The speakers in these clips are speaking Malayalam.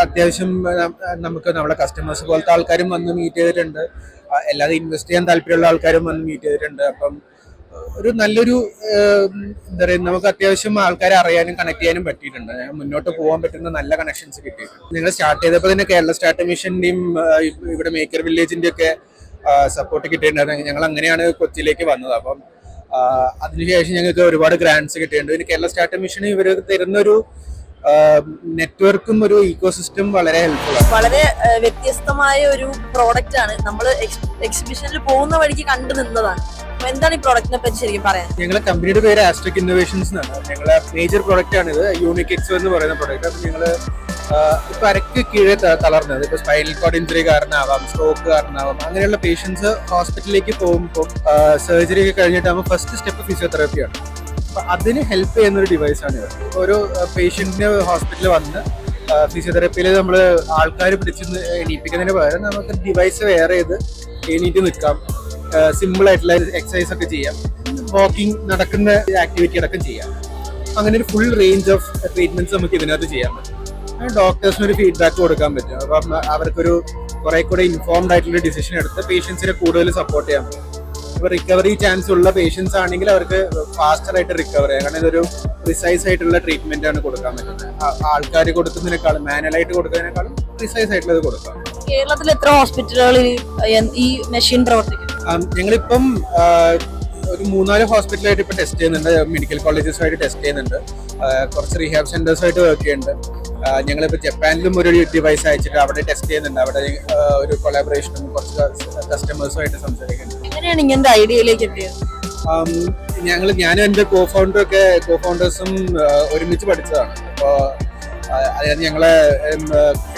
അത്യാവശ്യം നമുക്ക് നമ്മുടെ കസ്റ്റമേഴ്സ് പോലത്തെ ആൾക്കാരും വന്ന് മീറ്റ് ചെയ്തിട്ടുണ്ട്. അല്ലാതെ ഇൻവെസ്റ്റ് ചെയ്യാൻ താല്പര്യമുള്ള ആൾക്കാരും വന്ന് മീറ്റ് ചെയ്തിട്ടുണ്ട്. അപ്പം ഒരു നല്ലൊരു എന്താ പറയുക നമുക്ക് അത്യാവശ്യം ആൾക്കാരെ അറിയാനും കണക്ട് ചെയ്യാനും പറ്റിയിട്ടുണ്ട്. മുന്നോട്ട് പോകാൻ പറ്റുന്ന നല്ല കണക്ഷൻസ് കിട്ടിയിട്ടുണ്ട്. നിങ്ങൾ സ്റ്റാർട്ട് ചെയ്തപ്പോൾ തന്നെ കേരള സ്റ്റാർട്ട് മിഷന്റെയും ഇവിടെ മേക്കർ വില്ലേജിന്റെ ഒക്കെ സപ്പോർട്ട് കിട്ടിയിട്ടുണ്ടായിരുന്നു. ഞങ്ങൾ അങ്ങനെയാണ് കൊച്ചിയിലേക്ക് വന്നത്. അപ്പം അതിനുശേഷം ഞങ്ങൾക്ക് ഒരുപാട് ഗ്രാൻഡ്സ് കിട്ടിയിട്ടുണ്ട്. പിന്നെ കേരള സ്റ്റാർട്ട് മിഷൻ ഇവർ തരുന്നൊരു നെറ്റ്വർക്കും ഒരു ഇക്കോസിസ്റ്റം വളരെ ഹെൽപ്ഫുൾ ആണ്. വളരെ വ്യത്യസ്തമായ ഒരു പ്രോഡക്റ്റ് ആണ്. നമ്മൾ എക്സിബിഷനിൽ പോകുന്ന വഴിക്ക് കണ്ടു നിന്നതാണ്. എന്താണ് ഈ പ്രോഡക്റ്റിനെ പറ്റി ശരിക്കും പറയാൻ? ഞങ്ങളെ കമ്പനിയുടെ പേര് ആസ്ട്രിക് ഇന്നോവേഷൻസ് എന്നാണ്. ഞങ്ങളെ മേജർ പ്രോഡക്റ്റ് ആണ് ഇത്. യൂണിക് എക്സോ എന്ന് പറയുന്ന പ്രോഡക്റ്റ് അപ്പൊ ഞങ്ങൾ ഇപ്പൊ അരക്ക് കീഴെ തളർന്നത്. ഇപ്പൊ സ്പൈനൽ കോഡ് ഇഞ്ചറി കാരണമാവാം സ്ട്രോക്ക് കാരണമാവാം. അങ്ങനെയുള്ള പേഷ്യൻസ് ഹോസ്പിറ്റലിലേക്ക് പോകുമ്പോൾ സർജറി ഒക്കെ കഴിഞ്ഞിട്ടാകുമ്പോൾ ഫസ്റ്റ് സ്റ്റെപ്പ് ഫിസിയോതെറാപ്പിയാണ് അതിന് ഹെൽപ്പ് ചെയ്യുന്ന ഒരു ഡിവൈസ് ആണ് ഇത് ഒരു പേഷ്യന്റിന് ഹോസ്പിറ്റലിൽ വന്ന് ഫിസിയോതെറാപ്പിയിൽ നമ്മൾ ആൾക്കാർ പിടിച്ച് എണീപ്പിക്കുന്നതിന് പകരം നമുക്ക് ഡിവൈസ് വെയർ ചെയ്ത് എണീറ്റ് നിൽക്കാം. സിമ്പിളായിട്ടുള്ള എക്സസൈസ് ഒക്കെ ചെയ്യാം. വാക്കിംഗ് നടക്കുന്ന ആക്ടിവിറ്റി അടക്കം ചെയ്യാം. അങ്ങനെ ഒരു ഫുൾ റേഞ്ച് ഓഫ് ട്രീറ്റ്മെന്റ്സ് നമുക്ക് ഇതിനകത്ത് ചെയ്യാൻ പറ്റും ഡോക്ടേഴ്സിന് ഒരു ഫീഡ്ബാക്ക് കൊടുക്കാൻ പറ്റും. അപ്പം അവർക്കൊരു കുറെ കൂടെ ഇൻഫോംഡ് ആയിട്ടുള്ള ഡിസിഷൻ എടുത്ത് പേഷ്യൻസിനെ കൂടുതൽ സപ്പോർട്ട് ചെയ്യാൻ പറ്റും. ഇപ്പൊ റിക്കവറി ചാൻസ് ഉള്ള പേഷ്യൻസ് ആണെങ്കിൽ അവർക്ക് ഫാസ്റ്റർ ആയിട്ട് റിക്കവർ ചെയ്യാം കാരണം ഇതൊരു പ്രിസൈസ് ആയിട്ടുള്ള ട്രീറ്റ്മെന്റ് ആണ് കൊടുക്കാൻ പറ്റുന്നത്. ആൾക്കാർ കൊടുക്കുന്നതിനേക്കാളും മാനുവലായിട്ട് കൊടുക്കുന്നതിനേക്കാളും പ്രിസൈസ് ആയിട്ടുള്ളത് കൊടുക്കാം. കേരളത്തിൽ എത്ര ഹോസ്പിറ്റലുകളിൽ ഈ മെഷീൻ പ്രവർത്തിക്കും ഞങ്ങളിപ്പം ഒരു മൂന്നാൽ ഹോസ്പിറ്റലായിട്ട് ഇപ്പൊ ടെസ്റ്റ് ചെയ്യുന്നുണ്ട്. മെഡിക്കൽ കോളേജസുമായിട്ട് ടെസ്റ്റ് ചെയ്യുന്നുണ്ട്. കുറച്ച് റീഹാബ് സെന്റേഴ്സുമായിട്ട് വർക്ക് ചെയ്യുന്നുണ്ട്. ഞങ്ങളിപ്പോൾ ഞങ്ങളിപ്പോ ജപ്പാനിലും ഒരു ഡിവൈസ് അയച്ചിട്ട് അവിടെ ടെസ്റ്റ് ചെയ്യുന്നുണ്ട്. അവിടെ ഒരു കൊളാബറേഷനും കുറച്ച് കസ്റ്റമേഴ്സുമായിട്ട് സംസാരിക്കുന്നുണ്ട്. എങ്ങനെയാണ് ഇങ്ങനത്തെ ഐഡിയയിലേക്ക് എത്തിയത്? ഞങ്ങൾ ഞാനും എന്റെ കോ ഫൗണ്ടറും ഒക്കെ കോ ഫൗണ്ടേഴ്സും ഒരുമിച്ച് പഠിച്ചതാണ്. അപ്പോൾ അതായത് ഞങ്ങളെ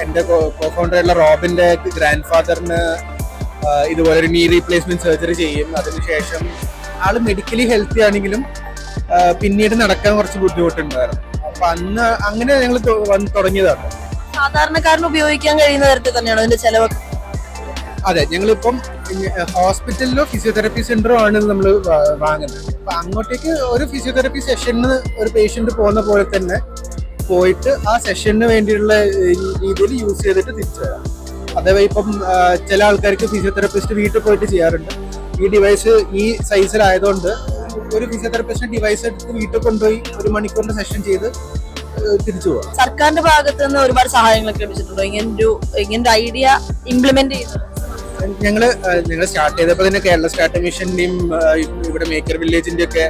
എന്റെ കോ ഫൗണ്ടറായിട്ടുള്ള റോബിന്റെ ഗ്രാൻഡ് ഫാദറിന് ഇതുപോലെ ഒരു നീ റീപ്ലേസ്മെന്റ് സർജറി ചെയ്യും. അതിനുശേഷം ആൾ മെഡിക്കലി ഹെൽത്തി ആണെങ്കിലും പിന്നീട് നടക്കാൻ കുറച്ച് ബുദ്ധിമുട്ടുണ്ടായിരുന്നു. അപ്പൊ അന്ന് അങ്ങനെ ഞങ്ങൾ തുടങ്ങിയതാണ്. സാധാരണക്കാരന് ഉപയോഗിക്കാൻ കഴിയുന്ന തരത്തിൽ തന്നെയാണ് അതിന്റെ ചെലവൊക്കെ അതെ ഞങ്ങളിപ്പം ഹോസ്പിറ്റലിലോ ഫിസിയോതെറപ്പി സെന്ററോ ആണ് നമ്മൾ വാങ്ങുന്നത്. അപ്പൊ അങ്ങോട്ടേക്ക് ഒരു ഫിസിയോതെറപ്പി സെഷന് ഒരു പേഷ്യന്റ് പോകുന്ന പോലെ തന്നെ പോയിട്ട് ആ സെഷന് വേണ്ടിയുള്ള രീതിയിൽ യൂസ് ചെയ്തിട്ട് തിരിച്ചു വരാം. അതേപോലെ ഇപ്പം ചില ആൾക്കാർക്ക് ഫിസിയോതെറപ്പിസ്റ്റ് വീട്ടിൽ പോയിട്ട് ചെയ്യാറുണ്ട്. ഈ ഡിവൈസ് ഈ സൈസിലായതുകൊണ്ട് ഒരു ഫിസിയോതെറപ്പിസ്റ്റ് ഡിവൈസ് എടുത്ത് വീട്ടിൽ കൊണ്ടുപോയി ഒരു മണിക്കൂറിന്റെ സെഷൻ ചെയ്ത് തിരിച്ചു പോകാം സർക്കാരിന്റെ ഭാഗത്ത് നിന്ന് ഒരുപാട് സഹായങ്ങളൊക്കെ ലഭിച്ചിട്ടുണ്ടോ? ഇങ്ങനൊരു ഇങ്ങനൊരു ഐഡിയ ഇംപ്ലിമെന്റ് ചെയ്യുന്നത്? ഞങ്ങൾ ഞങ്ങൾ സ്റ്റാർട്ട് ചെയ്തപ്പോൾ തന്നെ കേരള സ്റ്റാർട്ട് മിഷന്റെയും ഇവിടെ മേക്കർ വില്ലേജിന്റെ ഒക്കെ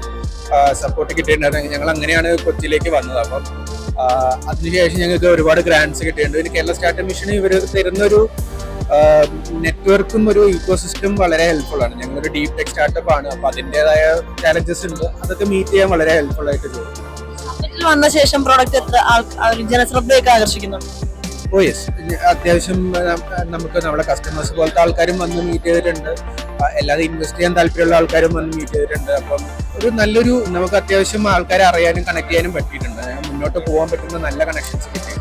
സപ്പോർട്ട് കിട്ടിയിട്ടുണ്ടായിരുന്നു ഞങ്ങൾ അങ്ങനെയാണ് കൊച്ചിയിലേക്ക് വന്നത്. അപ്പം അതിനുശേഷം ഞങ്ങൾക്ക് ഒരുപാട് ഗ്രാൻസ് കിട്ടിയിട്ടുണ്ട്. പിന്നെ കേരള സ്റ്റാർട്ട് മിഷൻ ഇവർ തരുന്നൊരു നെറ്റ്വർക്കും ഒരു ഇക്കോസിസ്റ്റം വളരെ ഹെൽപ്ഫുൾ ആണ്. ഞങ്ങളൊരു ഡീപ് ടെക് സ്റ്റാർട്ടപ്പ് ആണ്. അപ്പൊ അതിന്റെതായ ചാലഞ്ചസ് ഉണ്ട്. അതൊക്കെ മീറ്റ് ചെയ്യാൻ വളരെ ഹെൽപ്ഫുൾ ആയിട്ട് തോന്നുന്നു വന്ന ശേഷം പ്രോഡക്റ്റ് എത്ര ജനശ്രദ്ധയൊക്കെ ആകർഷിക്കുന്നുണ്ട്? അത്യാവശ്യം നമുക്ക് നമ്മുടെ കസ്റ്റമേഴ്സ് പോലത്തെ ആൾക്കാരും വന്ന് മീറ്റ് ചെയ്തിട്ടുണ്ട്. അല്ലാതെ ഇൻവെസ്റ്റ് ചെയ്യാൻ താല്പര്യമുള്ള ആൾക്കാരും വന്ന് മീറ്റ് ചെയ്തിട്ടുണ്ട്. അപ്പം ഒരു നല്ലൊരു നമുക്ക് അത്യാവശ്യം ആൾക്കാരെ അറിയാനും കണക്ട് ചെയ്യാനും പറ്റിയിട്ടുണ്ട്. മുന്നോട്ട് പോകാൻ പറ്റുന്ന നല്ല കണക്ഷൻസ് കിട്ടി.